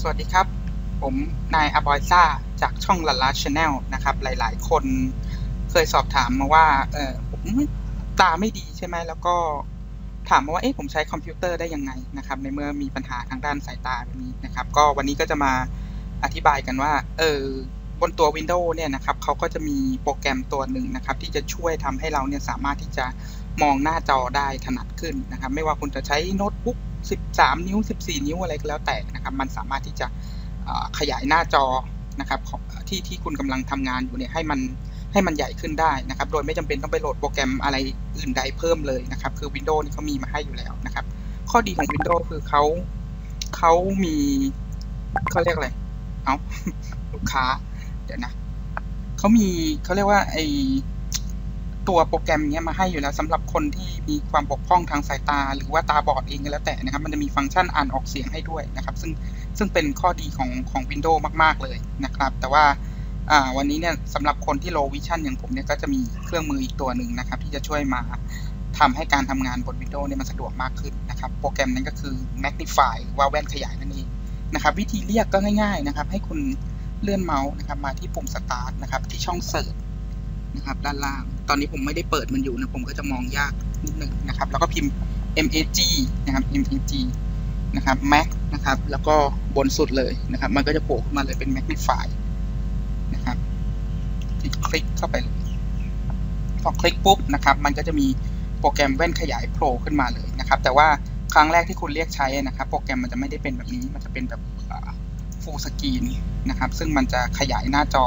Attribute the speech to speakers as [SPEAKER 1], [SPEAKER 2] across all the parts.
[SPEAKER 1] สวัสดีครับ ผมนายอบอยซ่าจากช่องลัลลาชาแนลนะครับ หลาย ๆ คนเคยสอบถามมาว่า เออผมตาไม่ดีใช่ไหมแล้วก็ถามมาว่าเอ๊ะผมใช้คอมพิวเตอร์ได้ยังไงนะครับ ในเมื่อมีปัญหาทางด้านสายตาแบบนี้นะครับ ก็วันนี้ก็จะมาอธิบายกันว่า เออบนตัว Windows เนี่ยนะครับเขาก็จะมีโปรแกรมตัวหนึ่งนะครับ ที่จะช่วยทำให้เราเนี่ยสามารถที่จะมองหน้าจอได้ถนัดขึ้นนะครับ ไม่ว่าคุณจะใช้โน้ตบุ๊ก13 นิ้ว 14 นิ้วอะไรก็แล้วแต่นะครับ มันสามารถที่จะขยายหน้าจอนะครับที่ที่คุณกำลังทำงานอยู่เนี่ยให้มันให้มันใหญ่ขึ้นได้นะครับ โดยไม่จำเป็นต้องไปโหลดโปรแกรมอะไรอื่นใดเพิ่มเลยนะครับ คือ Windows นี่เขามีมาให้อยู่แล้วนะครับ ข้อดีของ Windows คือเขาเขามีเขาเรียกอะไร เอาลูกค้า เดี๋ยวนะเขามีเขาเรียกว่าไอ ตัวโปรแกรมนี้มาให้อยู่แล้วสำหรับคนที่มีความบกพร่องทางสายตา หรือว่าตาบอดเองก็แล้วแต่นะครับ มันจะมีฟังก์ชันอ่านออกเสียงให้ด้วยนะครับ ซึ่งซึ่งเป็นข้อดีของของ Windows มาก ๆ เลยนะครับ แต่ว่าวันนี้เนี่ยสำหรับคนที่ low vision อย่างผมเนี่ยก็จะมีเครื่องมืออีกตัวหนึ่งนะครับ ที่จะช่วยมาทำให้การทำงานบน Windows เนี่ยมันสะดวกมากขึ้นนะครับ โปรแกรมนั้นก็คือ Magnify หรือว่าแว่นขยายนั่นเองนะครับ วิธีเรียกก็ง่าย ๆนะครับ ให้คุณเลื่อนเมาส์นะครับมาที่ปุ่ม Start นะครับที่ช่องเสิร์ช นะครับ ด้านล่าง ตอนนี้ผมไม่ได้เปิดมันอยู่นะ ผมก็จะมองยากนิดหนึ่งนะครับ แล้วก็พิมพ์ mag นะครับ mag นะครับ mac นะครับ แล้วก็บนสุดเลยนะครับ มันก็จะโผล่ขึ้นมาเลยเป็น magnify นะครับที่คลิกเข้าไปเลยพอคลิกปุ๊บนะครับ มันก็จะมีโปรแกรมแว่นขยายโผล่ขึ้นมาเลยนะครับ แต่ว่าครั้งแรกที่คุณเรียกใช้นะครับ โปรแกรมมันจะไม่ได้เป็นแบบนี้ มันจะเป็นแบบ full screen นะครับ ซึ่งมันจะขยายหน้าจอ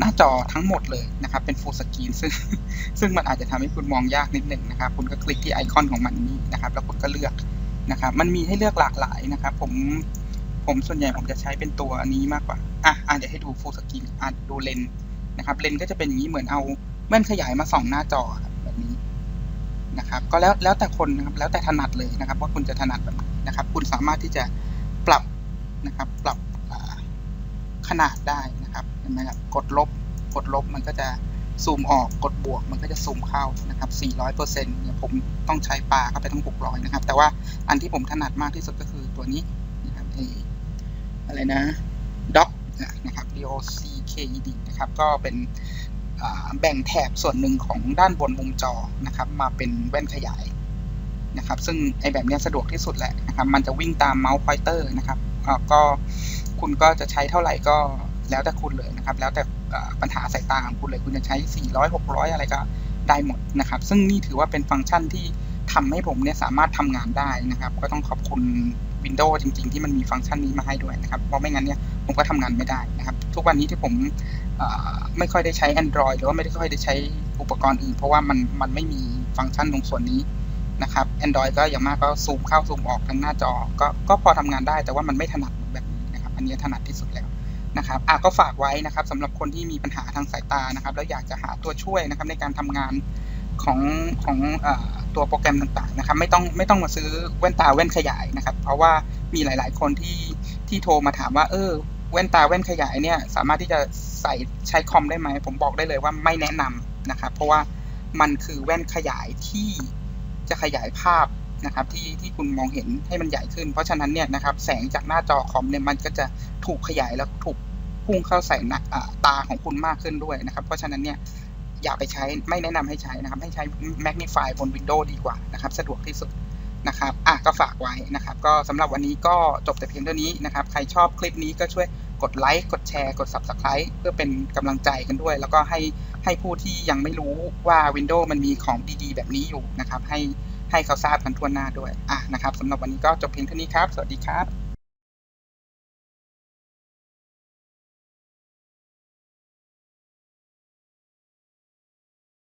[SPEAKER 1] หน้าจอทั้งหมดเลยนะครับ เป็น full screen ซึ่งซึ่งมันอาจจะทำให้คุณมองยากนิดหนึ่งนะครับ คุณก็คลิกที่ไอคอนของมันนี้นะครับ แล้วคุณก็เลือกนะครับ มันมีให้เลือกหลากหลายนะครับ ผมผมส่วนใหญ่ผมจะใช้เป็นตัวนี้มากกว่าอะอะเดี๋ยวให้ดู full screen อะดูเลนนะครับ เลนก็จะเป็นอย่างนี้เหมือนเอาแว่นขยายมาส่องหน้าจอแบบนี้นะครับ ก็แล้วแล้วแต่คนนะครับ แล้วแต่ถนัดเลยนะครับ ว่าคุณจะถนัดแบบไหนนะครับ คุณสามารถที่จะปรับนะครับ ปรับขนาดได้ นะครับ กดลบ กดลบมันก็จะซูมออก กดบวกมันก็จะซูมเข้านะครับ 400%เนี่ยผมต้องใช้ปลาเข้าไปทั้ง 600 นะครับ แต่ว่าอันที่ผมถนัดมากที่สุดก็คือตัวนี้นะครับไออะไรนะ doc นะครับ docked นะครับ ก็เป็นแบ่งแถบส่วนหนึ่งของด้านบนมุมจอนะครับ มาเป็นแว่นขยายนะครับ ซึ่งไอแบบนี้สะดวกที่สุดแหละนะครับ มันจะวิ่งตามเมาส์พอยเตอร์นะครับก็คุณก็จะใช้เท่าไหร่ก็ แล้วแต่คุณเลยนะครับ แล้วแต่ปัญหาสายตาของคุณเลย คุณจะใช้ 400 600 อะไรก็ได้หมดนะครับ ซึ่งนี่ถือว่าเป็นฟังก์ชันที่ทำให้ผมเนี่ยสามารถทำงานได้นะครับ ก็ต้องขอบคุณ Windows จริง ๆ ที่มันมีฟังก์ชันนี้มาให้ด้วยนะครับ เพราะไม่งั้นเนี่ยผมก็ทำงานไม่ได้นะครับ ทุกวันนี้ที่ผมไม่ค่อยได้ใช้ Android หรือว่าไม่ได้ค่อยได้ใช้อุปกรณ์อื่น เพราะว่ามันมันไม่มีฟังก์ชันตรงส่วนนี้นะครับ Android ก็อย่างมากก็ซูมเข้าซูมออกทั้งหน้าจอ ก็ก็พอทำงานได้แต่ว่ามันไม่ถนัดแบบนี้นะครับ อันนี้ถนัดที่สุดแล้ว นะครับอะก็ฝากไว้นะครับสำหรับคนที่มีปัญหาทางสายตานะครับ แล้วอยากจะหาตัวช่วยนะครับในการทำงานของของเอ่อตัวโปรแกรมต่างๆนะครับ ไม่ต้องไม่ต้องมาซื้อแว่นตาแว่นขยายนะครับ เพราะว่ามีหลายๆ คนที่ที่โทรมาถามว่า เออแว่นตาแว่นขยายเนี่ยสามารถที่จะใส่ใช้คอมได้ไหม ผมบอกได้เลยว่าไม่แนะนำนะครับ เพราะว่ามันคือแว่นขยายที่จะขยายภาพ นะครับที่ที่คุณมองเห็นให้มันใหญ่ขึ้น เพราะฉะนั้นเนี่ยนะครับแสงจากหน้าจอคอมเนี่ยมันก็จะถูกขยายแล้วถูกพุ่งเข้าใส่หน้าตาของคุณมากขึ้นด้วยนะครับ เพราะฉะนั้นเนี่ยอย่าไปใช้ไม่แนะนำให้ใช้นะครับ ให้ใช้ Magnify บน Windows ดีกว่านะครับ สะดวกที่สุดนะครับอะก็ฝากไว้นะครับ ก็สำหรับวันนี้ก็จบแต่เพียงเท่านี้นะครับ ใครชอบคลิปนี้ก็ช่วยกดไลค์กดแชร์กด Subscribe เพื่อเป็นกำลังใจกันด้วย แล้วก็ให้ให้ผู้ที่ยังไม่รู้ว่า Windows มันมีของดีๆ แบบนี้อยู่นะครับ ให้ ให้เขาทราบกันทั่วหน้าด้วยอะนะครับสำหรับวันนี้ก็จบเพียงเท่านี้ครับ สวัสดีครับ